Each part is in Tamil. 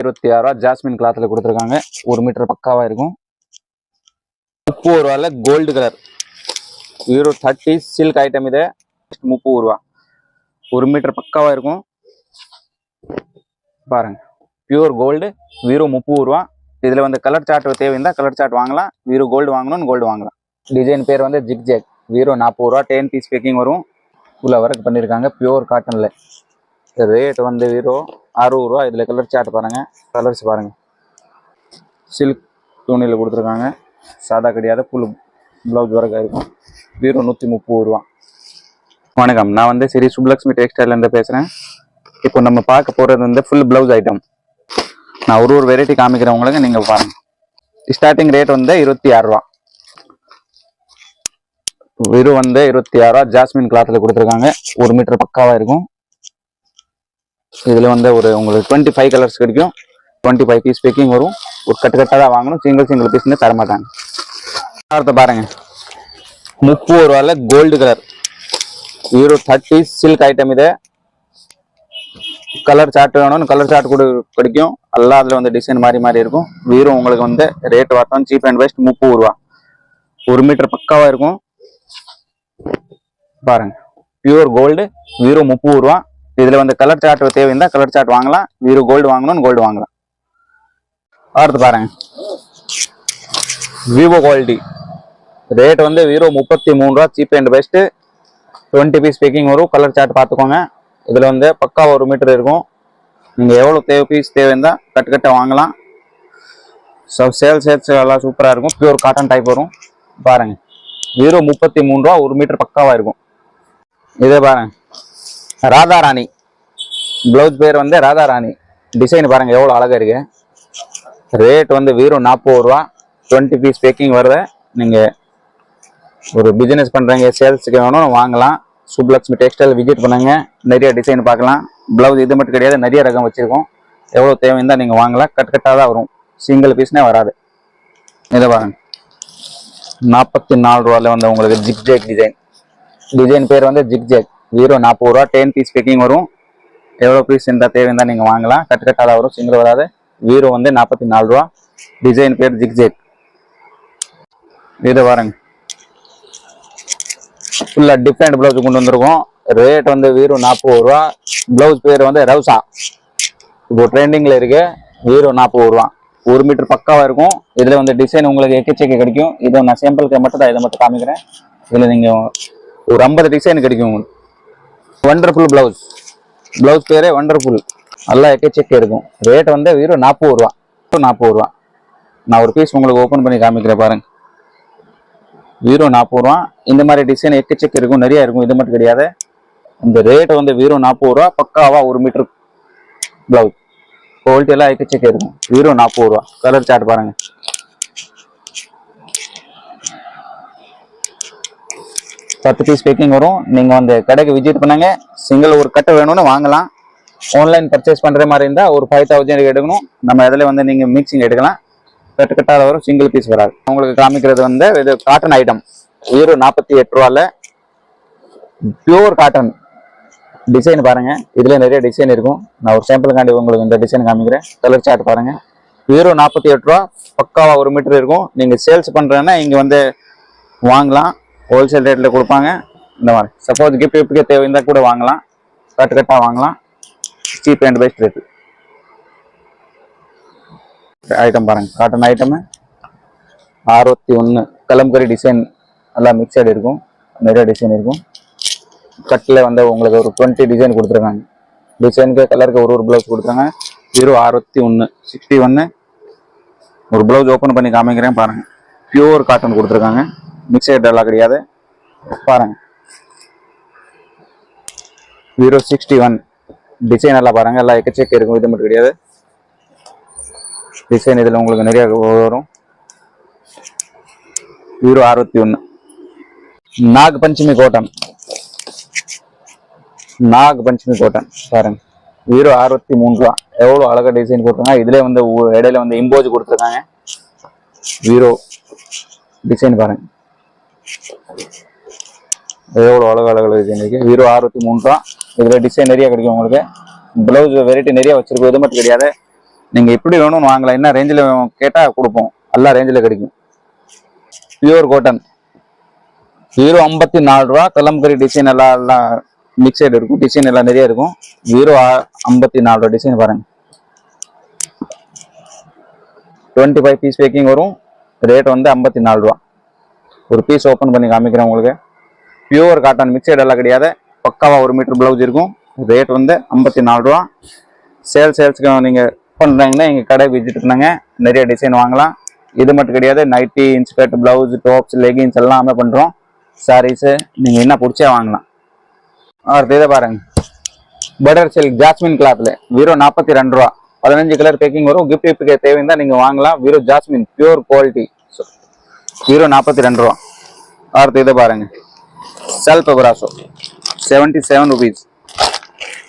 இருபத்தி ஆறு ஜாஸ்மின் கிளாத்ல கொடுத்துருக்காங்க. ஒரு மீட்டர் பக்காவா இருக்கும். முப்பது ரூபாயில் gold colour hero thirty silk item இது. முப்பது ரூபா. ஒரு மீட்டர் பக்காவா இருக்கும். பாருங்க. பியூர் கோல்டு வீரோ முப்பது ரூபா. இதுல வந்து கலர் சார்ட் தேவைந்தா கலர் சார்ட் வாங்கலாம். வீரோ கோல்டு வாங்கணும்னு கோல்டு வாங்கலாம். டிசைன் பேர் வந்து ஜிக் ஜேக் வீரோ நாற்பது ரூபா டென் பீஸ் பேக்கிங் வரும். உள்ள வரக்கு பண்ணியிருக்காங்க பியூர் காட்டன்ல ரேட் வந்து வீரோ அறுபது ரூபா. இதில் கலர் சார்ட் பாருங்கள் கலர்ஸ் பாருங்கள் சில்க் துணியில் கொடுத்துருக்காங்க. சாதா கிடையாது ஃபுல் ப்ளவுஸ் ஒர்க் இருக்கும். வீரோ நூற்றி முப்பது ரூபா. வணக்கம். நான் வந்து ஸ்ரீ சுப்லக்ஷ்மி டெக்ஸ்டைல்லேருந்து பேசுகிறேன் இப்போ நம்ம பார்க்க போகிறது வந்து ஃபுல் ப்ளவுஸ் ஐட்டம் நான் ஒரு ஒரு வெரைட்டி காமிக்கிறேன் உங்களுக்கு. நீங்கள் பாருங்கள் ஸ்டார்டிங் ரேட் வந்து இருபத்தி ஆறு ரூபா. வெறும் வந்து இருபத்தி ஆறுரூவா ஜாஸ்மின் கிளாத்தில் கொடுத்துருக்காங்க. ஒரு மீட்டர் பக்காவாக இருக்கும். இதில் வந்து ஒரு உங்களுக்கு டுவெண்ட்டி ஃபைவ் கலர்ஸ் கிடைக்கும். டுவெண்ட்டி ஃபைவ் பீஸ் பேக்கிங் வரும். ஒரு கட்டு கட்டாக தான் வாங்கணும். சிங்கிள் சிங்கிள் பீஸ்னு தர மாட்டாங்க. அடுத்த பாருங்க. முப்பது ரூபாயில் gold colour hero thirty silk item இது. கலர் சார்ட் வேணும் கலர் சார்ட் கூட கிடைக்கும். எல்லாம் அதில் வந்து டிசைன் மாறி மாறி இருக்கும். வீரம் உங்களுக்கு வந்து ரேட் பார்த்தோம். சீப் அண்ட் பெஸ்ட் முப்பது ரூபா. ஒரு மீட்டர் பக்காவாக இருக்கும். பாருங்க. பியூர் கோல்டு வீரம் முப்பது ரூபா. இதில் வந்து கலர் சார்ட் தேவைந்தா கலர் சார்ட் வாங்கலாம். வீரோ கோல்டு வாங்கணும்னு கோல்டு வாங்கலாம். அடுத்து பாருங்க. விவோ குவாலிட்டி ரேட் வந்து வீரோ முப்பத்தி மூணு ரூபா cheap and best twenty piece packing வரும். கலர் சார்ட் பார்த்துக்கோங்க. இதில் வந்து பக்கா ஒரு மீட்டர் இருக்கும். நீங்கள் எவ்வளோ தேவை பீஸ் தேவைந்தா கட்டு கட்ட வாங்கலாம். ஸோ சேல் சேல்ஸ் எல்லாம் சூப்பராக இருக்கும். பியூர் காட்டன் டைப் வரும். பாருங்க. வீரோ முப்பத்தி மூணு ரூபா ஒரு மீட்டர் பக்காவாக இருக்கும். இதே பாருங்க. ராதா ராணி பேர் வந்து ராதா ராணி டிசைன் பாருங்கள் எவ்வளோ அழகா இருக்குது ரேட் வந்து வீரோ நாற்பது ரூபா. டுவெண்ட்டி பீஸ் பேக்கிங் வருது. நீங்கள் ஒரு பிஸ்னஸ் பண்ணுறீங்க சேல்ஸுக்கு வேணும் வாங்கலாம். சுப்லக்ஷ்மி டெக்ஸ்டைல் விசிட் பண்ணுங்க. நிறைய டிசைன் பார்க்கலாம். ப்ளவுஸ் இது மட்டும் கிடையாது நிறைய ரகம் வச்சுருக்கோம். எவ்வளோ தேவைந்தா நீங்கள் வாங்கலாம். கட் கட்டாக தான் வரும். சிங்கிள் பீஸ்னே வராது. இதை பாருங்க. நாற்பத்தி நாலு ரூபாவில் வந்து உங்களுக்கு ஜிக் ஜேக் டிசைன் டிசைன் பேர் வந்து ஜிக் ஜீரோ வீரோ நாற்பது ரூபா டென் பீஸ் பேக்கிங் வரும். எவ்வளோ பீஸ் இருந்தால் தேவைந்தால் நீங்கள் வாங்கலாம். கட்டு கட்டாக வரும் சிங்கிள் வராது. வீரோ வந்து நாற்பத்தி நாலு ரூபா. டிசைன் பேர் ஜிக் ஜேக் இது பாருங்க. ஃபுல்லாக டிஃப்ரெண்ட் ப்ளவுஸ் கொண்டு வந்திருக்கோம். ரேட் வந்து வீரோ நாற்பது ரூபா. ப்ளவுஸ் பேர் வந்து ரவுசா இப்போ ட்ரெண்டிங்கில் இருக்கு. வீரோ நாற்பது ரூபா. ஒரு மீட்டர் பக்காவாக இருக்கும். இதில் வந்து டிசைன் உங்களுக்கு எக்கச்சக்க கிடைக்கும். இதை நான் சாம்பிளுக்கு மட்டும் தான் இதை மட்டும் காமிக்கிறேன். இதில் நீங்கள் ஒரு ஐம்பது டிசைன் கிடைக்கும் உங்களுக்கு. வண்டர்ஃபுல் பிளவுஸ் பிளவுஸ் பேரே வண்டர்ஃபுல் நல்லா எக்கச்சக்க இருக்கும். ரேட் வந்து வெறும் நாற்பது ரூபா. நாற்பது ரூபா. நான் ஒரு பீஸ் உங்களுக்கு ஓப்பன் பண்ணி காமிக்கிறேன் பாருங்க. வீரோ நாற்பது ரூபா. இந்த மாதிரி டிசைன் எக்கச்சக்க இருக்கும். நிறையா இருக்கும். இது மட்டும் கிடையாது. இந்த ரேட் வந்து வீரோ நாற்பது ரூபா. பக்காவாக ஒரு மீட்ரு பிளவுஸ் குவாலிட்டி எல்லாம் எக்கச்சக்க இருக்கும். வீரோ நாற்பது ரூபா. கலர் சார்ட் பாருங்க. பத்து பீஸ் பேக்கிங் வரும். நீங்கள் வந்து கடைக்கு விசிட் பண்ணுங்க. சிங்கிள் ஒரு கட்டை வேணும்னு வாங்கலாம். ஆன்லைன் பர்ச்சேஸ் பண்ணுற மாதிரி இருந்தால் ஒரு ஃபைவ் தௌசண்ட் எடுக்கணும். நம்ம இதில் வந்து நீங்கள் மிக்சிங் எடுக்கலாம். கட்டு கட்டாக வரும் சிங்கிள் பீஸ் வராது. உங்களுக்கு காமிக்கிறது வந்து இது காட்டன் ஐட்டம் ஈரோ நாற்பத்தி எட்டு ரூபாவில் பியூர் காட்டன் டிசைன் பாருங்கள் இதில் நிறைய டிசைன் இருக்கும். நான் ஒரு சாம்பிளுக்காண்டி உங்களுக்கு இந்த டிசைன் காமிக்கிறேன். கலர் சார்ட் பாருங்கள் வீரோ நாற்பத்தி எட்டு ரூபா பக்காவாக ஒரு மீட்டர் இருக்கும். நீங்கள் சேல்ஸ் பண்ணுறேன்னா இங்கே வந்து வாங்கலாம். ஹோல்சேல் ரேட்டில் கொடுப்பாங்க. இந்த மாதிரி. சப்போஸ் கிஃப்ட் கிஃப்ட்டுக்கு தேவை இருந்தால் கூட வாங்கலாம். கட்டு கட்டாக வாங்கலாம். Cheap and best rate item பாருங்கள் காட்டன் ஐட்டமு அறுபத்தி ஒன்று கலம்கரி டிசைன் நல்லா மிக்சட் இருக்கும். நிறைய டிசைன் இருக்கும். கட்டில் வந்து உங்களுக்கு ஒரு டுவெண்ட்டி டிசைன் கொடுத்துருக்காங்க. டிசைனுக்கு கலருக்கு ஒரு ஒரு ப்ளவுஸ் கொடுத்துருக்காங்க. ஜீரோ அறுபத்தி ஒன்று சிக்ஸ்டி ஒன்று ஒரு ப்ளவுஸ் ஓப்பன் பண்ணி காமிக்கிறேன் பாருங்கள் பியூர் காட்டன் கொடுத்துருக்காங்க. மிக்சட் எல்லாம் கிடையாது. பாருங்க. ஜீரோ சிக்ஸ்டி ஒன் டிசைன் எல்லாம் பாருங்க. எல்லாம் எக்கச்சக்க இருக்கும். இது மட்டும் கிடையாது. டிசைன் இதில் உங்களுக்கு நிறைய வரும். ஜீரோ அறுபத்தி ஒன்று நாக் பஞ்சமி கோட்டன் நாக் பஞ்சமி கோட்டன் பாருங்க. ஜீரோ அறுபத்தி மூணு ரூபா எவ்வளோ அழகாக டிசைன் கொடுத்துருக்காங்க இதிலே வந்து இடையில வந்து இம்போஜ் கொடுத்துருக்காங்க. ஜீரோ டிசைன் பாருங்க. எவ்வளோ அழகு அழகு இன்றைக்கி இருக்கு. ஜீரோ அறுபத்தி மூணு ரூபா. இதில் டிசைன் நிறைய கிடைக்கும் உங்களுக்கு. ப்ளவுஸ் வெரைட்டி நிறைய வச்சுருக்கோம். இது மட்டும் கிடையாது. நீங்கள் எப்படி வேணும்னு வாங்கலாம். என்ன ரேஞ்சில் கேட்டால் கொடுப்போம். எல்லா ரேஞ்சில் கிடைக்கும். பியூர் காட்டன் ஹீரோ ஐம்பத்தி நாலு ரூபா. கலம்கரி டிசைன் எல்லாம் எல்லாம் மிக்சைடு இருக்கும். டிசைன் எல்லாம் நிறைய இருக்கும். ஹீரோ ஐம்பத்தி நாலு ரூபா டிசைன் பாருங்க. டுவெண்ட்டி ஃபைவ் பீஸ் பேக்கிங் வரும். ரேட் வந்து ஐம்பத்தி நாலு ரூபா. ஒரு பீஸ் ஓப்பன் பண்ணி காமிக்கிறேன் உங்களுக்கு. பியூர் காட்டன் மிக்சைடு எல்லாம் கிடையாது. பக்காவாக ஒரு மீட்டர் பிளவுஸ் இருக்கும். ரேட் வந்து ஐம்பத்தி நாலு ரூபா. சேல் சேல்ஸ்க்கு நீங்கள் பண்ணுறாங்கன்னா எங்கள் கடை விசிட் பண்ணாங்க. நிறைய டிசைன் வாங்கலாம். இது மட்டும் கிடையாது nighty inskirt blouse tops leggings எல்லாமே பண்ணுறோம் சாரீஸு நீங்கள் என்ன பிடிச்சா வாங்கலாம். அடுத்து இதை பாருங்க. பட்டர் சில்க் ஜாஸ்மின் கிளாத்தில் வீரோ நாற்பத்தி ரெண்டு ரூபா. பதினஞ்சு கலர் பேக்கிங் வரும். கிஃப்ட் கிஃப்ட் தேவைன்னா நீங்கள் வாங்கலாம். வீரோ ஜாஸ்மின் பியூர் குவாலிட்டி வீரோ நாற்பத்தி ரெண்டு ரூபா. அடுத்து இதை பாருங்க. Self brasso seventy seven rupees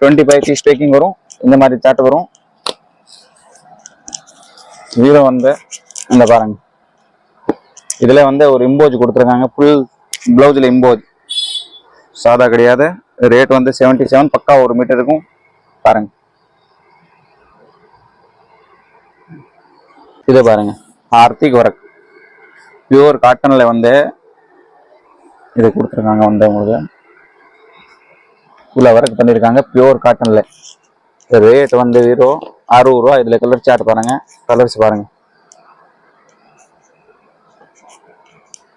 twenty five piece packing வரும். இந்த மாதிரி சாட் வரும். வீரோ வந்து இந்த பாருங்க. இதில் வந்து ஒரு இம்போஜ் கொடுத்துருக்காங்க. ஃபுல் ப்ளவுஸில் இம்போஜ் சாதா கிடையாது. ரேட் வந்து செவன்ட்டி செவன் பக்கா ஒரு மீட்டர் இருக்கும். பாருங்க. இதை பாருங்க. ஆர்த்திக் ஒர்க் பியூர் காட்டனில் வந்து இது கொடுத்துருக்காங்க வந்து உங்களுக்கு உள்ள ஒர்க் பண்ணியிருக்காங்க பியூர் காட்டனில். ரேட் வந்து ஹீரோ அறுபது ரூபா. இதில் கலர் சார்ட் பாருங்கள் கலர்ஸ் பாருங்கள்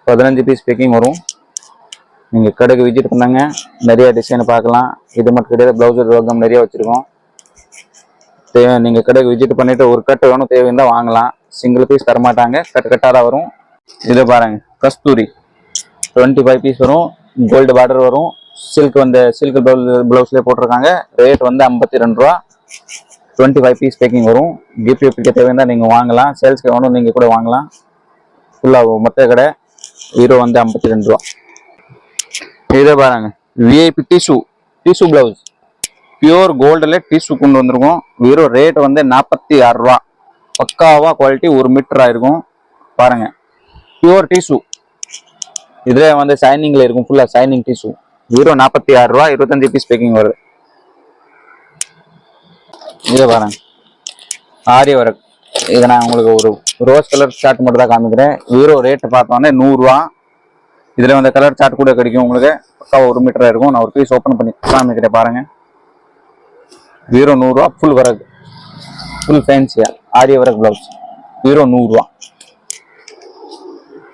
பதினஞ்சு பீஸ் பேக்கிங் வரும். நீங்கள் கடைக்கு விசிட் பண்ணாங்க. நிறைய டிசைன் பார்க்கலாம். இது மட்டும் கிடையாது ப்ளவுஸ் ரோகம் நிறைய வச்சுருக்கோம். தேவை நீங்கள் கடைக்கு விசிட் பண்ணிவிட்டு ஒரு கட்டு வேணும் தேவைன்னா வாங்கலாம். சிங்கிள் பீஸ் தரமாட்டாங்க. கட்டு கட்டாக தான் வரும். இதை பாருங்க கஸ்தூரி. டுவெண்ட்டி ஃபைவ் பீஸ் வரும் கோல்டு பார்டர் வரும் சில்க் வந்து சில்க் பிளவுஸ்லேயே போட்டிருக்காங்க. ரேட் வந்து ஐம்பத்தி ரெண்டு ரூபா. டுவெண்ட்டி ஃபைவ் பீஸ் பேக்கிங் வரும் கிஃப்ட் கிஃப்ட் தேவைன்னா நீங்க வாங்கலாம். சேல்ஸ்க்கு வேணும் நீங்க கூட வாங்கலாம். ஃபுல்லாக மொத்த கடை ஹீரோ வந்து ஐம்பத்தி ரெண்டு ரூபா. இதை பாருங்க VIP tissue tissue blouse pure கோல்டில் டிஷு கொண்டு வந்திருக்கோம். வெறும் ரேட் வந்து நாற்பத்தி ஆறுரூவா பக்காவாக குவாலிட்டி ஒரு மீட்டராக இருக்கும். பாருங்கள் பியூர் டிஷ்யூ இதுல வந்து சைனிங்ல இருக்கும். ஃபுல்லா சைனிங் டிஷ்யூ வெறும் நாற்பத்தி ஆறு ரூபா இருபத்தஞ்சு பீஸ் பேக்கிங் வருது. இதை பாருங்க. ஆரிய ஒர்க் இதை நான் உங்களுக்கு ஒரு ரோஸ் கலர் சார்ட் மட்டும் தான் காமிக்கிறேன். ஹீரோ ரேட்டு பார்த்தோன்னே நூறுரூவா இதில் வந்து கலர் சார்ட் கூட கிடைக்கும் உங்களுக்கு. பக்கா ஒரு மீட்டராக இருக்கும். நான் ஒரு பீஸ் ஓப்பன் பண்ணி காமிக்கிறேன் பாருங்கள் ஹீரோ நூறுரூவா ஃபுல் வரகு ஃபுல் ஃபேன்சியாக ஆரிய வரகு ப்ளவுஸ் ஹீரோ நூறுரூவா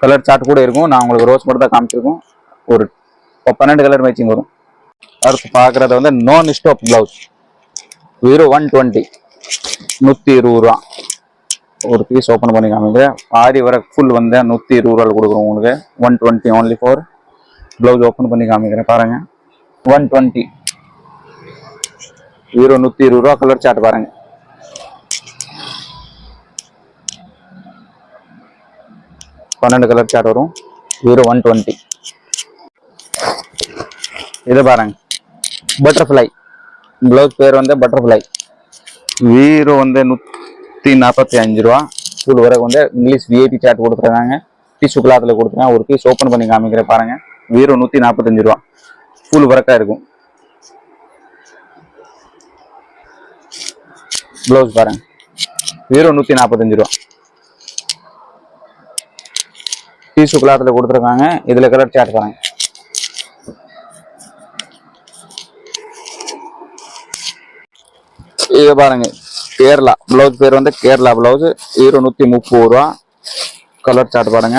கலர் சார்ட் கூட இருக்கும். நான் உங்களுக்கு ரோஸ் மட்டும் தான் காமிச்சிருக்கோம். ஒரு பன்னெண்டு கலர் மேட்சிங் வரும். அடுத்து பார்க்குறது வந்து நான் stop blouse hero one twenty நூற்றி இருபது ரூபா. ஒரு பீஸ் ஓப்பன் பண்ணி காமிக்கிறேன். ஆரி வர ஃபுல் வந்து நூற்றி இருபது ரூபாய் கொடுக்குறோம் உங்களுக்கு. One twenty only four blouse open பண்ணி காமிக்கிறேன். பாருங்கள் ஒன் டுவெண்ட்டி ஹீரோ நூற்றி இருபது ரூபா கலர் சார்ட் பாருங்கள் பன்னெண்டு கலர் சார்ட் வரும். ஹீரோ ஒன் டுவெண்ட்டி இது பாருங்க. பட்டர்ஃப்ளை ப்ளவுஸ் பேர் வந்து பட்டர்ஃப்ளை ஹீரோ வந்து நூற்றி நாற்பத்தி அஞ்சு ரூபா. ஃபுல் வரை வந்து இங்கிலீஷ் விஐபி சார்ட் கொடுத்துருக்காங்க. டிஷ்யூ கிளாத்தில் கொடுத்துருக்காங்க ஒரு பீஸ் ஓப்பன் பண்ணி காமிக்கிறேன் பாருங்க. ஹீரோ நூற்றி நாற்பத்தஞ்சு ரூபா. ஃபுல் ஒர்க்காக இருக்கும். ப்ளவுஸ் பாருங்க. ஹீரோ நூற்றி நாற்பத்தஞ்சு ரூபா. பீஸு கிளாத்தில் கொடுத்துருக்காங்க. இதில் கலர் சார்ட் பாருங்க. இது பாருங்க. கேரளா பிளவுஸ் பேர் வந்து கேரளா பிளவுஸ் ஹீரோ நூற்றி முப்பது ரூபா. கலர் சார்ட் பாருங்க.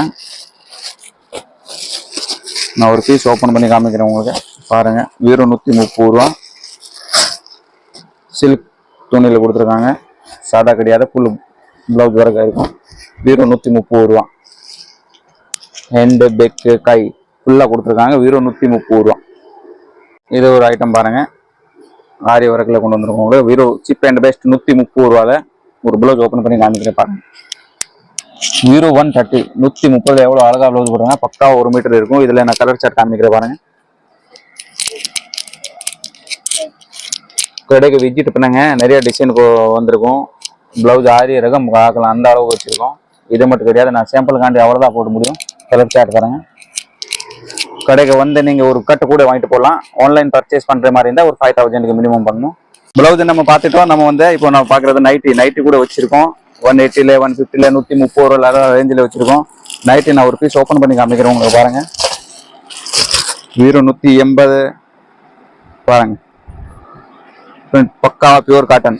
நான் ஒரு பீஸ் ஓப்பன் பண்ணி காமிக்கிறேன் உங்களுக்கு. பாருங்க. ஹீரோ நூற்றி முப்பது ரூபா. சில்க் துணியில் கொடுத்துருக்காங்க. சாதா கிடையாது ஃபுல் பிளவுஸ் வரைக்கும் இருக்கும். ஹீரோ நூற்றி முப்பது ரூபா. ஹெண்டு பெக்கு கை ஃபுல்லாக கொடுத்துருக்காங்க. ஹீரோ நூற்றி முப்பது ரூபா. இது ஒரு ஐட்டம் பாருங்கள் ஆரி ஒர்க்கில் கொண்டு வந்துருக்கோம் உங்களுக்கு. வீரோ சீப் அண்ட் பெஸ்ட் நூற்றி முப்பது ரூபாவில் ஒரு ப்ளவுஸ் ஓப்பன் பண்ணி காமிக்கிறேன் பாருங்கள் வீரோ ஒன் தேர்ட்டி நூற்றி முப்பது எவ்வளோ அழகாக ப்ளவுஸ் போடுறாங்க. பக்கா ஒரு மீட்டர் இருக்கும். இதில் நான் கலர் சார்ட் காமிக்கிறேன் பாருங்கள் கடைக்கு விஜிட் பண்ணுங்க. நிறைய டிசைன் வந்திருக்கும். ப்ளவுஸ் ஆரி ரகம் பார்க்கலாம் அந்த அளவுக்கு வச்சுருக்கோம். இது மட்டும் கிடையாது. நான் சாம்பிளுக்காண்டி அவ்வளோதான் போட முடியும். கலர் சார்ட் பாருங்க கடைக்கு வந்து நீங்கள் ஒரு கட்டு கூட வாங்கிட்டு போகலாம். ஆன்லைன் பர்ச்சேஸ் பண்ணுற மாதிரி இருந்தால் ஒரு ஃபைவ் தௌசண்ட்க்கு மினிமம் பண்ணணும். பிளவுஸ் நம்ம பார்த்துட்டோம். நம்ம வந்து இப்போ நம்ம பார்க்குறது நைட்டி நைட்டி கூட வச்சுருக்கோம். ஒன் எயிட்டியில் ஒன் ஃபிஃப்டியில் நூற்றி முப்பது ரூபா ரேஞ்சில் வச்சுருக்கோம். நைட்டி நான் ஒரு பீஸ் ஓப்பன் பண்ணி காமிக்கிறேன் உங்களுக்கு பாருங்கள் வீரோ நூற்றி எண்பது பாருங்க. பக்கா பியூர் காட்டன்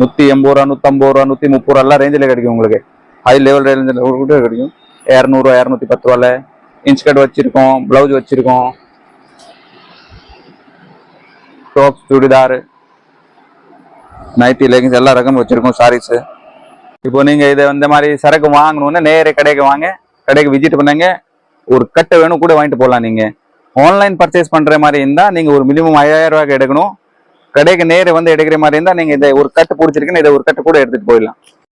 நூற்றி எண்பது ரூபா நூற்றம்பது ரூபா நூற்றி முப்பது ரூபா எல்லாம் ரேஞ்சில் கிடைக்கும் உங்களுக்கு. ஹை லெவல் ரேஞ்சில் கூட கிடைக்கும். இரநூறுவா இரநூத்தி பத்து ரூபால இன்ஸ்கர்ட் வச்சிருக்கோம் பிளவுஸ் வச்சிருக்கோம். டாப்ஸ் சுடிதார் நைட்டி லெகின்ஸ் எல்லா ரகமும் வச்சிருக்கோம் சாரீஸ் இப்போ நீங்க இதை இந்த மாதிரி சரக்கு வாங்கணும்னா நேரே கடைக்கு வாங்க. கடைக்கு விசிட் பண்ணுங்க. ஒரு கட்டை வேணும் கூட வாங்கிட்டு போகலாம் நீங்க. ஆன்லைன் பர்ச்சேஸ் பண்ற மாதிரி இருந்தா நீங்க ஒரு மினிமம் ஐயாயிரம் ரூபாய்க்கு எடுக்கணும். கடைக்கு நேர வந்து எடுக்கிற மாதிரி இருந்தா நீங்க இதை ஒரு கட்டு பிடிச்சிருக்குன்னு இதை ஒரு கட்டு கூட எடுத்துட்டு போயிடலாம்.